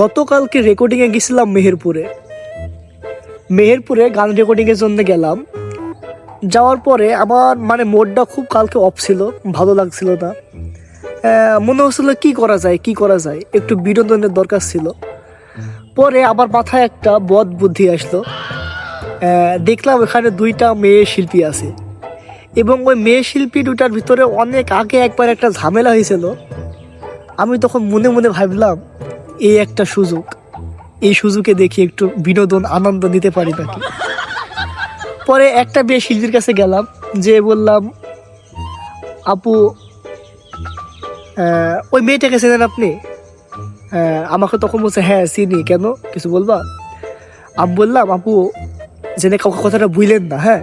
গতকালকে রেকর্ডিংয়ে গেছিলাম মেহেরপুরে। মেহেরপুরে গান রেকর্ডিংয়ের জন্য গেলাম। যাওয়ার পরে আমার মানে মোডটা খুব কালকে অফ ছিল, ভালো লাগছিল না। মনে হচ্ছিল কি করা যায়, কি করা যায়? একটু বিনোদনের দরকার ছিল। পরে আমার মাথায় একটা বদ বুদ্ধি আসলো। দেখলাম এখানে দুইটা মেয়ে শিল্পী আছে। এবং ওই মেয়ে শিল্পী দুটার ভিতরে অনেক আগে একবার একটা ঝামেলা হয়েছিল। আমি তখন মনে মনে ভাবলাম এই একটা সুযোগ। এই সুযোগে দেখি একটু বিনোদন আনন্দ নিতে পারি নাকি। পরে একটা বিয়ে শিল্পীর কাছে গেলাম যে বললাম, আপু ওই মেয়েটাকে চেনেন আপনি। আমাকে তখন বলছে হ্যাঁ চিনি। কেন? কিছু বলবা? আমি বললাম, আপু, জেনে কাউকে কথাটা বুঝলেন না হ্যাঁ?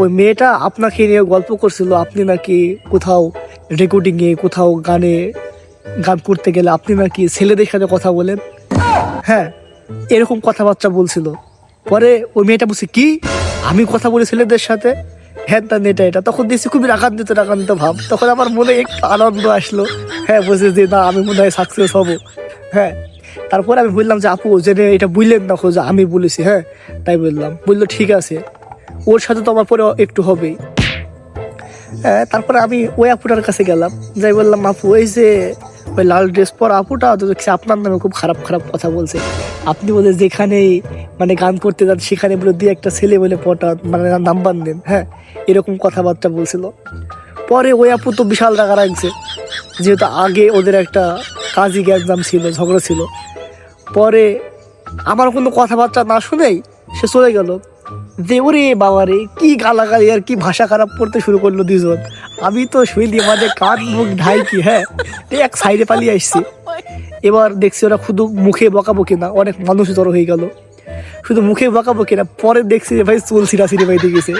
ওই মেয়েটা আপনাকে নিয়ে গল্প করছিল, আপনি নাকি কোথাও রেকর্ডিংয়ে কোথাও গানে গান করতে গেলে আপনি নাকি ছেলেদের সাথে কথা বলেন? হ্যাঁ এরকম কথাবার্তা বলছিল। পরে ওই মেয়েটা বলছে কি? আমি কথা বলি ছেলেদের সাথে? হ্যাঁ তা নেটা এটা। তখন দেখছি খুবই রাগান্বিত রাগান্বিত ভাব। তখন আমার মনে একটু আনন্দ আসলো। হ্যাঁ বলছে যে না আমি মনে হয় সাকসেস হব। হ্যাঁ তারপরে আমি বললাম যে আপু জেনে এটা বুঝলেন না খোঁজ আমি বলেছি। হ্যাঁ তাই বললাম। বলল ঠিক আছে ওর সাথে তো আমার পরে একটু হবেই। হ্যাঁ, তারপরে আমি ওই আপুটার কাছে গেলাম। যাই বললাম আপু এই যে ওই লাল ড্রেস পরা আপুটা তো দেখছি আপনার নামে খুব খারাপ খারাপ কথা বলছে। আপনি বলে যেখানেই মানে গান করতে যান, সেখানে বলে দিয়ে একটা ছেলে বলে পটান মানে নাম্বার নেন হ্যাঁ এরকম কথাবার্তা বলছিল। পরে ওই আপু তো বিশাল রাগা রাখছে যেহেতু আগে ওদের একটা কাজী গ্যাঞ্জাম ছিল, ঝগড়া ছিল। পরে আমার কোনো কথাবার্তা না শুনেই সে চলে গেল। যে বাবা রে কি গালাগালি আর কি ভাষা খারাপ করতে শুরু করল দুজন আমি তো শুইলি মানে কান মুখ ঢাই কি হ্যাঁ এক সাইডে পালিয়ে আসছি। এবার দেখছি ওরা শুধু মুখে বকাবকি না, অনেক মানুষ জড়ো হয়ে গেল। শুধু মুখে বকাবকি না, পরে দেখছি যে ভাই চুল সিরা সিরে বাইতে গেছে।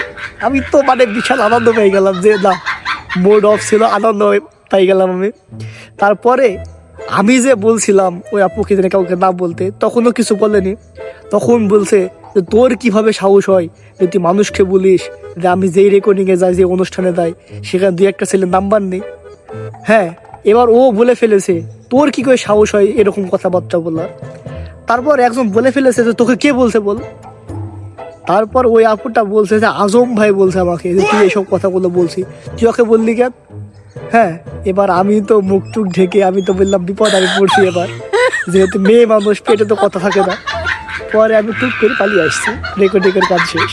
আমি তো মানে বিশাল আনন্দ পেয়ে গেলাম যে না মোড অফ ছিল, আনন্দ পাই গেলাম আমি। তারপরে আমি যে বলছিলাম ওই আপুকে যেন কাউকে না বলতে, তখনও কিছু বলেনি। তখন বলছে যে, তোর কীভাবে সাহস হয় যে তুই মানুষকে বলিস যে আমি যেই রেকর্ডিংয়ে যাই যে অনুষ্ঠানে যাই, সেখানে দুই একটা ছেলের নাম্বার নেই? হ্যাঁ এবার ও বলে ফেলেছে, তোর কি করে সাহস হয় এরকম কথাবার্তা বলা তারপর একজন বলে ফেলেছে যে, তোকে কে বলছে বল? তারপর ওই আপুটা বলছে যে, আজম ভাই বলছে আমাকে যে, তুই এইসব কথাগুলো বলছি তুই ওকে বললি কেন? হ্যাঁ এবার আমি তো মুখ টুক ঢেকে আমি তো বললাম বিপদ আমি পড়ছি এবার। যেহেতু মেয়ে মানুষ, পেটে তো কথা থাকে না। পরে আমি টুক করে পালিয়ে আসছি রেকর্ডিংয়ের কাজ শেষ।